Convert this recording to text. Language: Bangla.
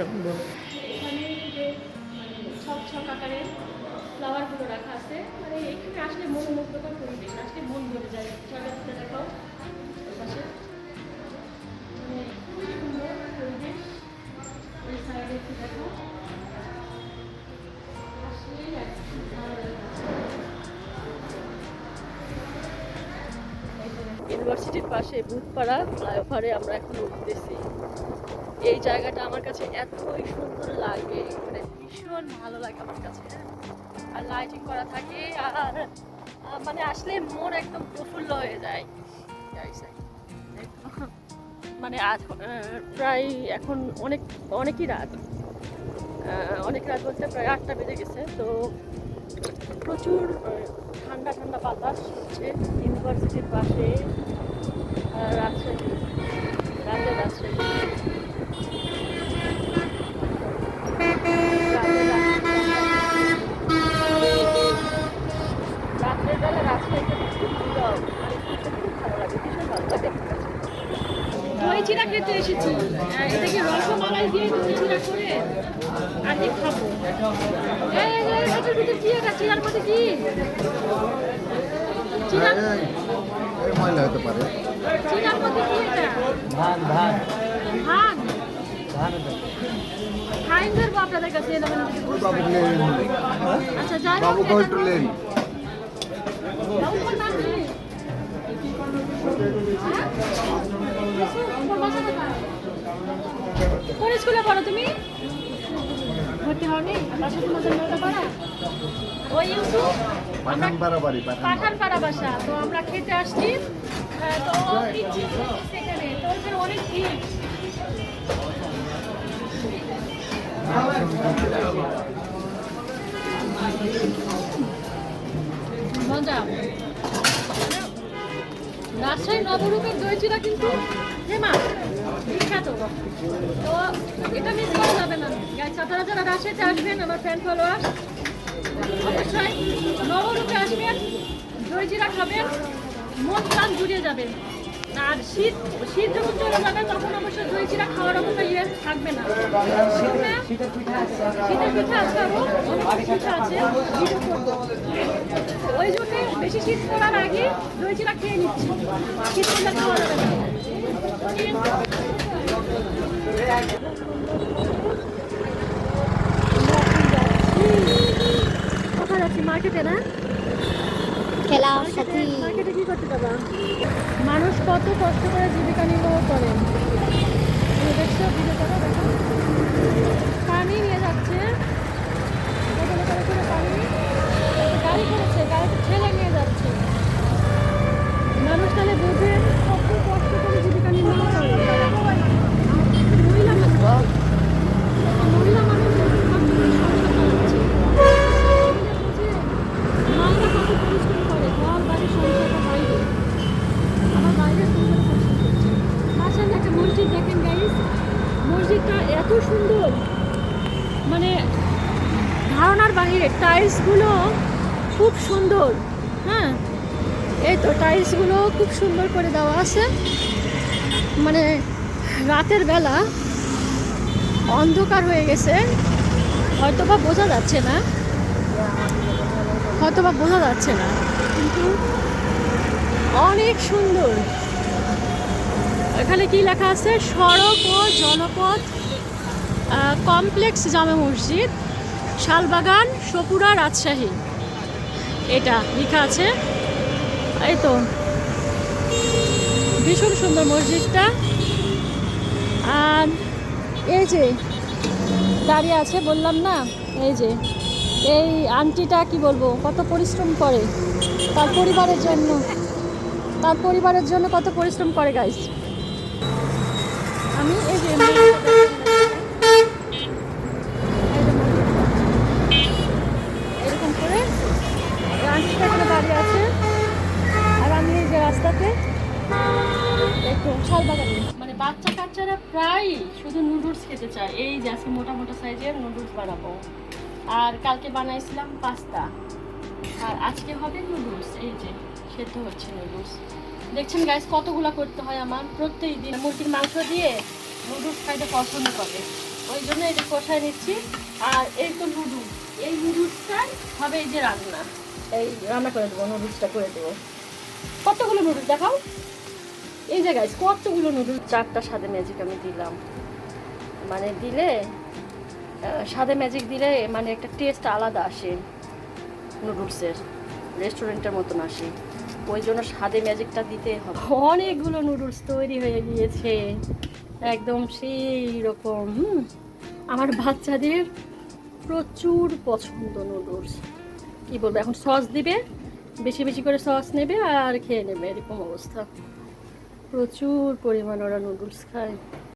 এখানে যে মানে ছক ছক আকারের ফ্লাওয়ারগুলো রাখা আছে মানে এখানে আসলে মনোমুগ্ধকর পরিবেশ আসলে মন ভরে যায়। জায়গাটা দেখাও। পাশে। মানে খুবই সুন্দর পরিবেশ। ওই সাইডে একটু দেখো আসলেই ভালো ইউনিভার্সিটির পাশে বুধপাড়া ফ্লাইওভারে আমরা এখন উঠতেছি। এই জায়গাটা আমার কাছে এতই সুন্দর লাগে মানে ভীষণ ভালো লাগে আমার কাছে। আর লাইটিং করা থাকে, আর মানে আসলে মন একদম প্রফুল্ল হয়ে যায়। মানে প্রায় এখন অনেক, অনেকই রাত। অনেক রাত বলতে প্রায় আটটা বেজে গেছে, তো প্রচুর ঠান্ডা ঠান্ডা বাতাস হচ্ছে। ইউনিভার্সিটির পাশে আহ, রাজশাহী রাজের রাজশাহী রাজের রাজশাহী। রাত্রের বেলা রাজশাহীতে খুব নীরব আর ঘুরতে খুব ভালো লাগে ভীষণ ভালো লাগে আমার কাছে। দই চিরা খেতে এসেছি। আহ, এটাকে রসমালাই দিয়ে দই চিরা করে? খাব? এই, এই, এই, এটার ভিতরে কি এটা চিরার মধ্যে কি? ময়লা হতে পারে। চিরার মধ্যে কি এটা? ধান ধান। ধান? আপনাদের কাছে আচ্ছা যাই হোক, বাবুকে এটা- একটু নাম কি? কোন স্কুলে পড়ো তুমি? ভর্তি হওনি? ওই ইউসুফ? আমরা পাঠান বাড়াবাড়ি পাঠান পাঠানপাড়া বাসা তো আমরা খেতে আসছি। তো সেখানে তো ওখানে অনেক ভিড়। মজা। রাজশাহী নবরূপের দই চিরা কিন্তু এটা যাবে না আসবেন অবশ্যই আসবেন দই খাবেন যাবে আর শীত শীত যখন চলে যাবে তখন দই চিরা খাওয়ার ইয়ে থাকবে না শীতে শীতের ওই জন্য বেশি শীত পড়ার আগে দই চিরা খেয়ে নিচ্ছি শীত খাওয়া যাবে না কোথায় যাচ্ছি মার্কেটে না? খেলার সাথে। মার্কেটে কি করতে যাবা? মানুষ কত কষ্ট করে জীবিকা নির্বাহ করেন তুমি দেখছ ভিডিও দেখো। পানি নিয়ে যাচ্ছে বোতলে করে করে পানি একটা গাড়ি করেছে গাড়িতে ঠেলে নিয়ে যাচ্ছে মানুষ তাহলে বোঝে কত কষ্ট করে জীবিকা নির্বাহ করে মহিলা মানুষ মহিলা মানুষ ভাবছে সংসার চালাচ্ছে মায়েরা কত পরিশ্রম করে ঘর বাড়ি সংসারটা বাইরে আবার বাইরে সংসার পরিশ্রম করছে মাসাল্লাহ একটা মসজিদ দেখেন গাইস মসজিদটা এত সুন্দর। মানে ধারণার বাহিরে টাইলসগুলো খুব সুন্দর হ্যাঁ? এই তো টাইলসগুলো খুব সুন্দর করে দেওয়া আছে। মানে রাতের বেলা অন্ধকার হয়ে গেছে। হয়তো বা বোঝা যাচ্ছে না। হয়তো বা বোঝা যাচ্ছে না, কিন্তু অনেক সুন্দর। এখানে কি লেখা আছে? সড়ক ও জনপথ কমপ্লেক্স জামে মসজিদ, শালবাগান, সপুরা রাজশাহী। এটা লেখা আছে। এই তো। ভীষণ সুন্দর মসজিদটা। আর এই যে দাঁড়িয়ে আছে, বললাম না? এই যে, এই আন্টিটা কি বলব? কত পরিশ্রম করে। তার পরিবারের জন্য। তার পরিবারের জন্য কত পরিশ্রম করে গাইস আমি এই যে এরকম করে আন্টিটা এখানে দাঁড়িয়ে আছে। আর আমি এই যে রাস্তাতে একটু শাল মানে বাচ্চা কাচ্চারা প্রায় শুধু নুডলস খেতে চায়। এই যে মোটা মোটা সাইজের নুডলস বানাবো। আর কালকে বানাইছিলাম পাস্তা। আর আজকে হবে নুডলস। এই যে, সেদ্ধ হচ্ছে নুডলস। দেখছেন গাইস কতগুলা করতে হয় আমার? প্রত্যেক দিন মুরগির মাংস দিয়ে নুডলস খাইতে পছন্দ করে। ওই জন্য এটা কষায় নিচ্ছি, আর এই তো নুডলস এই নুডলসটাই হবে এই যে রান্না। এই রান্না করে দেবো নুডলসটা করে দেবো। কতগুলো নুডলস দেখাও? এই যে গাইস কতগুলো নুডলস চারটা সাদে ম্যাজিক আমি দিলাম। মানে দিলে সাদে ম্যাজিক দিলে মানে একটা টেস্ট আলাদা আসে নুডলসের রেস্টুরেন্টের মতন আসে। ওই জন্য স্বাদে ম্যাজিকটা দিতে হবে। অনেকগুলো নুডলস তৈরি হয়ে গিয়েছে। একদম সেই রকম আমার বাচ্চাদের প্রচুর পছন্দ নুডলস। কি বলব, এখন সস দিবে, বেশি বেশি করে সস নেবে আর খেয়ে নেবে, এরকম অবস্থা। প্রচুর পরিমাণ ওরা নুডলস খায়।